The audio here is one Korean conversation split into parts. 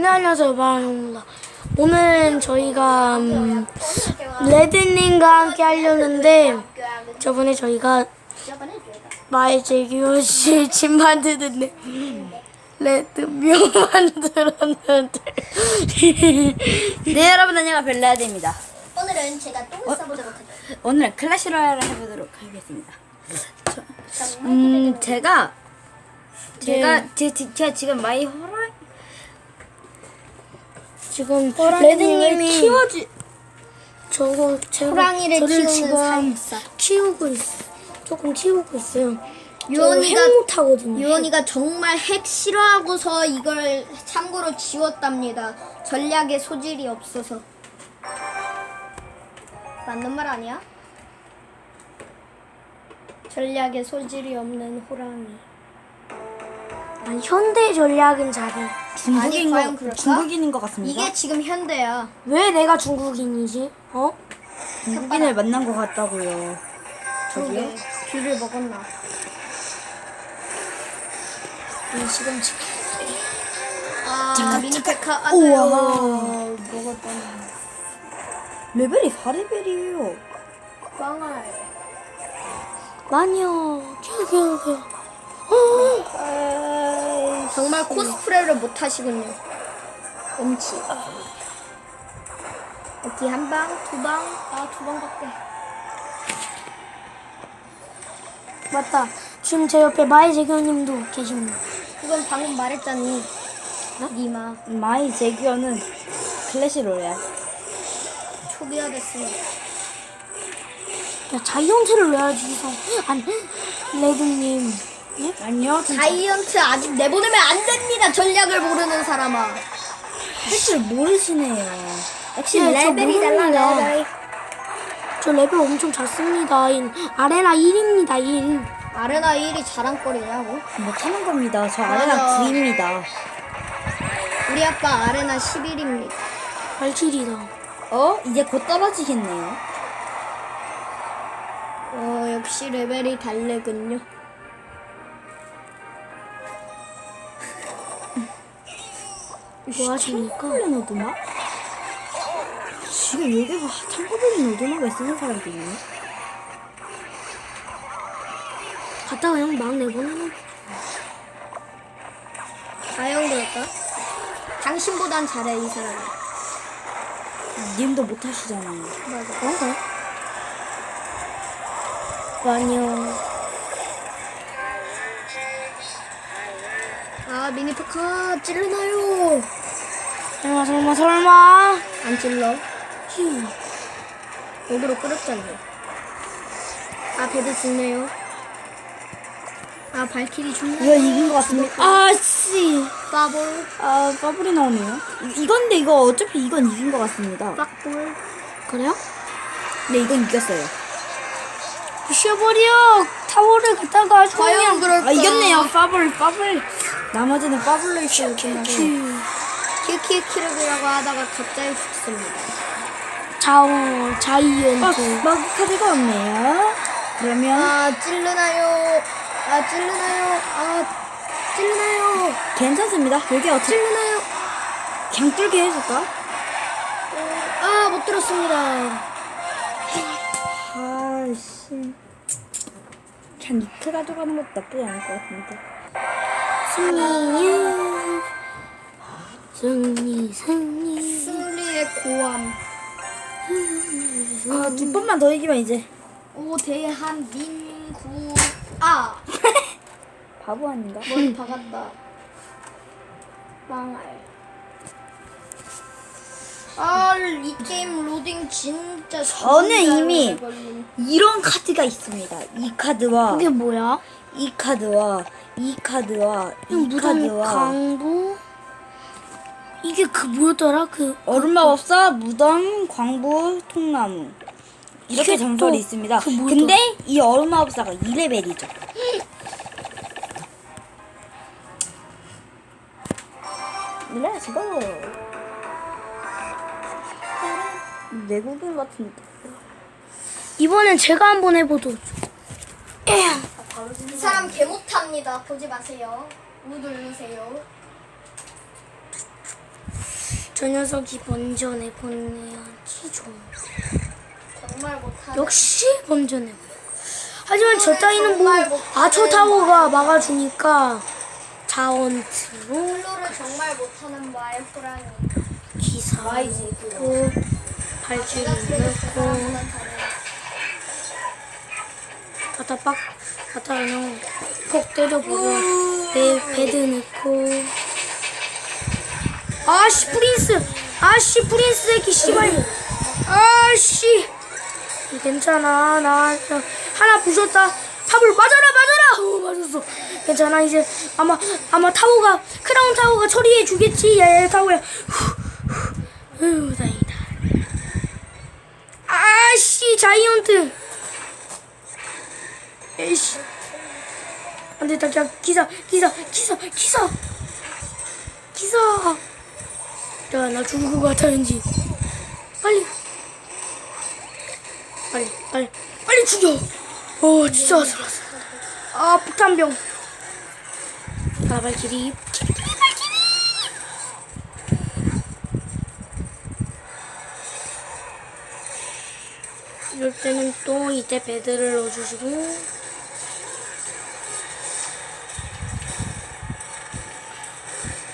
네, 안녕하세요. 바람입니다. 오늘은 저희가 음, 레드님과 함께 하려는데 저번에 저희가 마의 제기호씨 집 만드는데 레드 묘 만들었는데 네 여러분 안녕하세요 벨라드입니다 오늘은 제가 똥을 싸보도록 하죠. 오늘은 클래시 로얄을 해보도록 하겠습니다 음 제가 제가 제, 제, 제가 지금 마이 호랑 지금 레드님이 키워주 저거 제가 호랑이를 저를 키우는 지금 사육사. 키우고 있 조금 키우고 있어요. 유언이가- 핵 못하거든요. 유원이가 정말 핵 싫어하고서 이걸 참고로 지웠답니다. 전략에 소질이 없어서. 맞는 말 아니야? 전략에 소질이 없는 호랑이. 아니, 현대 전략은 잘해. 중국인 과연 거 그럴까? 중국인인 것 같습니다 이게 지금 현대야. 왜 내가 중국인이지? 어? 중국인을 만난 것 같다고요 저기요 그러게. 귀를 먹었나? 이 지금 아, 미니페카 안 우와. 먹었더니. 레벨이 4레벨이에요 빵알. 마녀 큐큐큐 정말 코스프레를 못 하시군요. 음치. 어디 한 방, 두 방, 아, 두 방밖에. 맞다. 지금 제 옆에 마이 재경님도 계십니다. 그건 방금 말했잖니. 니마. 마이 제기어는 클래시 로얄 초기화 됐으니. 야 자이언트를 넣어야지 이성. 아니 레드님. 예? 아니요 전 자이언트 아직 내보내면 안 됩니다. 전략을 모르는 사람아. 할줄 모르시네요 역시 예, 저 레벨이. 달라 레벨 저 레벨 엄청 잘 씁니다. 인- 아레나 1입니다. 1. 아레나 1이 자랑거리냐고? 못하는 겁니다 저 맞아. 아래가 9입니다 우리 아빠 아레나 11입니다. 87이다. 어? 이제 곧 떨어지겠네요. 어, 역시 레벨이 다르군요. 뭐 하십니까? 탐고블린 오두막? 지금 여기가 탐고블린 오두막을 쓰는 사람도 있네. 갔다가 그냥 막 내보내는. 과연 그럴까? 당신보단 잘해, 이 사람. 님도 못하시잖아요. 맞아. 뭔가? 마녀. 아, 미니파카 찔르나요? 설마 설마 설마. 안 찔러. 휴. 여기로 끌었잖아요. 아, 배도 죽네요. 아, 발키리 죽네. 이거 이긴 것 같습니다. 아, 씨. 빠볼, 아, 버블이 나오네요. 이- 이건데 이거 어차피 이건 이긴 것 같습니다. 빡볼. 그래요? 근데 이건 이겼어요. 부셔버려. 타워를 갖다가 아주 과연 그냥. 그럴까? 아, 이겼네요. 빠블, 빠블. 나머지는 빠블로. 그냥. 휴. 키키키르라고 하다가 갑자기 죽습니다. 자오 아, 자이언트. 마기 카드가 없네요. 그러면 아, 찔르나요? 아, 찔르나요? 아, 찔르나요? 괜찮습니다. 여기 어떻게 찔르나요? 그냥 뚫게 해줄까? 아, 못 들었습니다. 아씨. 그냥 니트 가져가는 것도 나쁘지 않을 것 같은데. 승리야. 승리 승리. 승리의 고함. 아, 두 번만 더 이기면 이제. 오, 대한민국. 아, 바보 아닌가? 머리 박았다. 망할. 아, 이 게임 로딩 진짜. 저는 이미-. 이런 카드가 있습니다. 이 카드와 이게 뭐야? 이 카드와 이 카드와 이 무덤 카드와 강부. 이게 그 뭐였더라? 그 얼음 마법사 무덤 광부 통나무 이렇게 이게 또 있습니다. 그 뭐더라? 근데 이 얼음 마법사가 2레벨이죠. 렛츠고 외국인 같은데 이번엔 제가 한번 해보도. 이 사람 개 못합니다. 보지 마세요. 우 누르세요. 저 녀석이 먼저 내보내야지 좀. 정말 못하네. 역시 먼저 내보. 하지만 저 따위는 뭐 아초 타워가 막아주니까 자원트로 플로를 정말 못하는 마의 호랑이. 기사 넣고 내가 그 넣고 사람보다. 갖다 빡 그냥 폭 때려보고 내 배드 넣고. 아씨 프린스! 아씨 프린스 새끼 씨발. 아씨. 괜찮아. 나나 하나 부셨다. 탑을 맞아라 맞아라! 어 맞았어. 괜찮아 이제. 아마 아마 타워가 크라운 타워가 처리해 주겠지. 야야 타워야. 후 다행이다. 아씨 자이언트 에이씨. 안돼 나 그냥 기사 기사 기사 기사. 기사. 야 나 죽을 것 같아 왠지. 빨리. 빨리 빨리 빨리 죽여. 어 진짜 아슬아슬. 아 폭탄병. 아 발키리 이럴 때는 또 이때 배드를 넣어주시고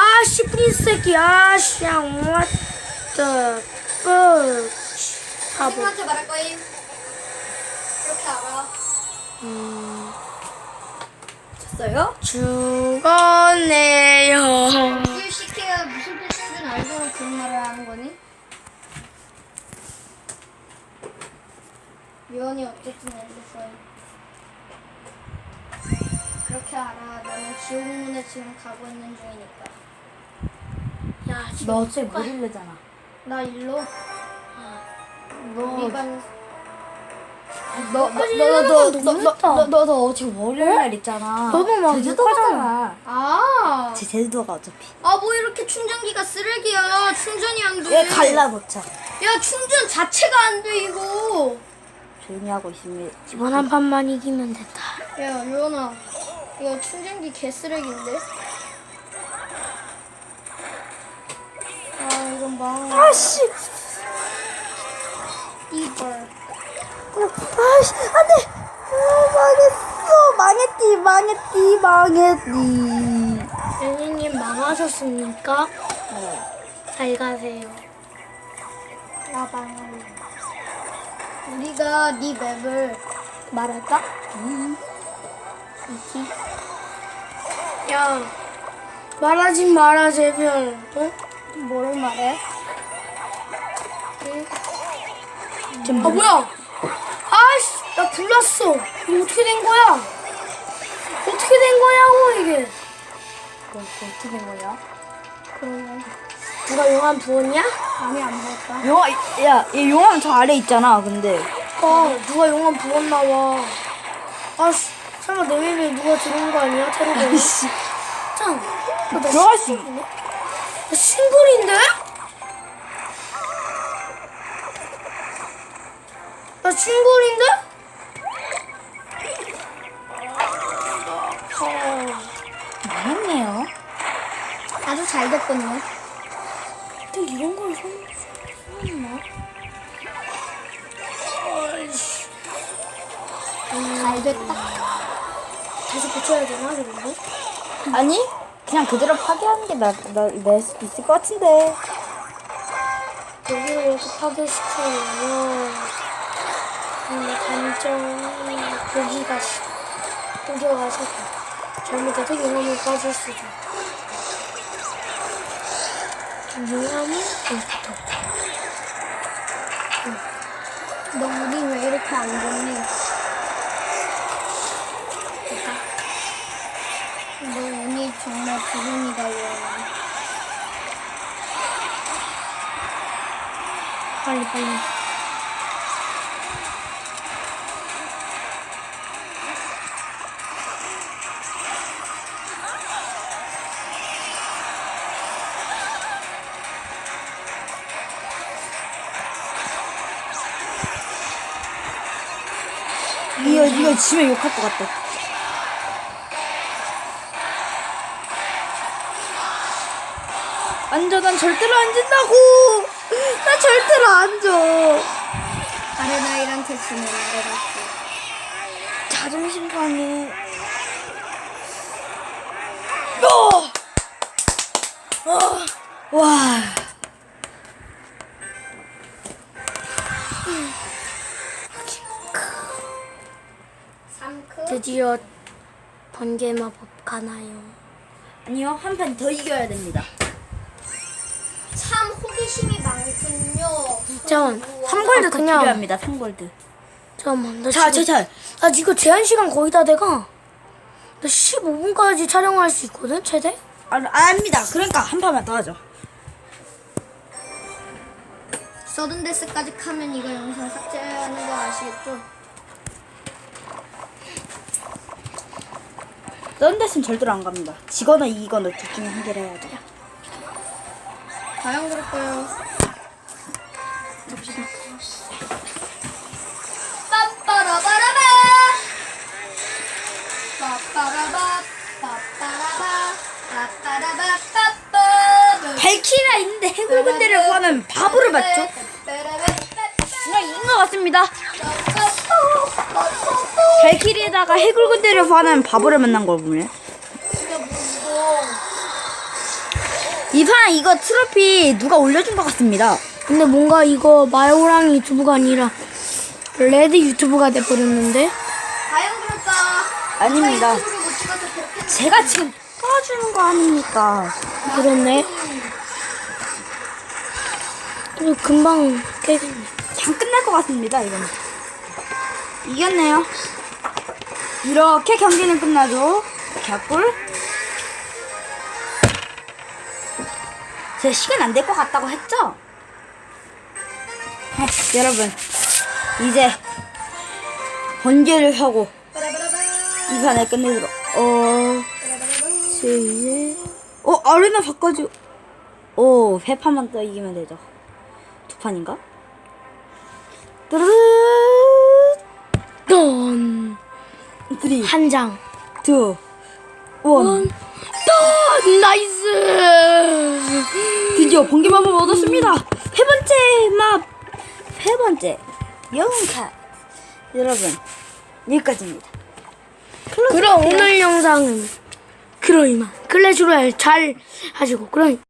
아씨 프린스 새끼 아씨 fuck 바보 친구한테 말할 거임. 그렇게 알아. 쳤어요? 죽었네요 술 시키가 무슨 뜻인지 알고는 그런 말을 하는 거니? 유언이 어쨌든 알겠어요. 그렇게 알아. 나는 지옥문에 지금 가고 있는 중이니까. 야 지금 너 어째 못 일르잖아. 나 일로 너, 우리 반 너, 너, 너, 너, 너, 너. 너, 너, 너 어제 월요일 날 있잖아. 너도 막 제주도. 가잖아. 아, 제 제주도가 어차피. 아 뭐 이렇게 충전기가 쓰레기야. 충전이 안 돼. 얘 갈라놓자. 야 충전 자체가 안 돼 이거. 조용히 하고 있으면. 이번 한 판만 이기면 됐다 야 유언아, 이거 충전기 개 쓰레기인데. 이건 망. 아씨! 이벌. 아씨, 안 돼! 아, 망했어! 망했디, 망했디, 망했디. 연희님 망하셨습니까? 어. 잘 가세요 나 망할래. 우리가 네 맵을 말할까? 이키. 야 말하지 마라 제발 어? 뭐를 말해? 아 뭐야 아씨 나 불났어 이거 어떻게 된 거야 어떻게 된 거냐고 이게 그거 어떻게 된 거냐? 그러면 누가 용암 부었냐? 감이 안 보였다. 용암, 야, 얘 용암 저 아래 있잖아, 근데. 아 누가 용암 부었나 봐 아씨 설마 내 맵에 누가 들어온 거 아니야 테러가 아이씨. 짱나 들어갈 수 있, 나 싱글인데? 나 싱글인데? 아, 망했네요. 아주 잘 됐군요. 근데 이런 걸 손, 손나? 아이씨. 잘 됐다. 다시 고쳐야 되나, 저런데? 아니, 그냥 그대로 파괴하는 게 나, 나, 낼 수도 있을 것 같은데. 여기를 이렇게 파괴시키면, 음, 단점이 고기가, 시- 고기가서 잘못해서 용암을 빠질 수도. 용암이 없다. 너 우리 왜 이렇게 안 좋니? 됐다. 너 운이 정말 부분이다, 유언아. 빨리, 빨리. 이거, 이거 지면 욕할 것 같다. 앉아, 난 절대로 안 진다고! 나 절대로 안 져! 아레나이랑 테스는 내려갔고. 자존심 상해. 어! 어! 와. 드디어 번개 마법 가나요? 아니요, 한 판 더 이겨야 됩니다. 참 호기심이 많군요. 잠깐만 3골드 그냥 필요합니다, 3골드. 잠깐만 나 자, 지금, 제 차. 나 이거 제한 시간 거의 다 돼가 나 15분까지 촬영할 수 있거든 최대? 아, 아닙니다. 그러니까 한 판만 더 하죠. 서든데스까지 카면 이거 영상 삭제하는 거 아시겠죠? 썬데스는 절대로 안 갑니다. 지거나 이기거나 둘 중에 한 개를 해야죠. 과연 그럴까요? 빠빠라바라바 빠빠라바 빠빠라바 빠빠라바 빠빠 발키가 있는데 해골 군대를 구하면 바보를 맞죠? 그냥 이긴 것 같습니다. 발키리에다가 해골 군대를 구하면 바보를 만난 걸 보면. 이판 이거 트로피 누가 올려준 것 같습니다. 근데 뭔가 이거 마요랑 유튜브가 아니라 레드 유튜브가 돼버렸는데 과연 그럴까? 아닙니다. 유튜브를 못 찍어서 그렇게 제가 지금 도와주는 거 아닙니까? 그렇네 이거 금방 깨겠네 장 끝날 것 같습니다, 이거는. 이겼네요. 이렇게 경기는 끝나죠. 개꿀. 제 시간 안 될 것 같다고 했죠? 아, 여러분, 이제 번개를 하고 이 판을 끝내도록. 어, 제 어, 아레나 바꿔줘. 오, 세 판만 더 이기면 되죠. 두 판인가? 뚜루루 돈! 쓰리, 한 장. 투, 원. 돈! 나이스! 드디어 번개 마법 얻었습니다. 세 번째 맵, 세 번째 영카. 여러분 여기까지입니다. 그럼 오늘 영상은 그럼 이만 클래시 로얄 잘 하시고 그럼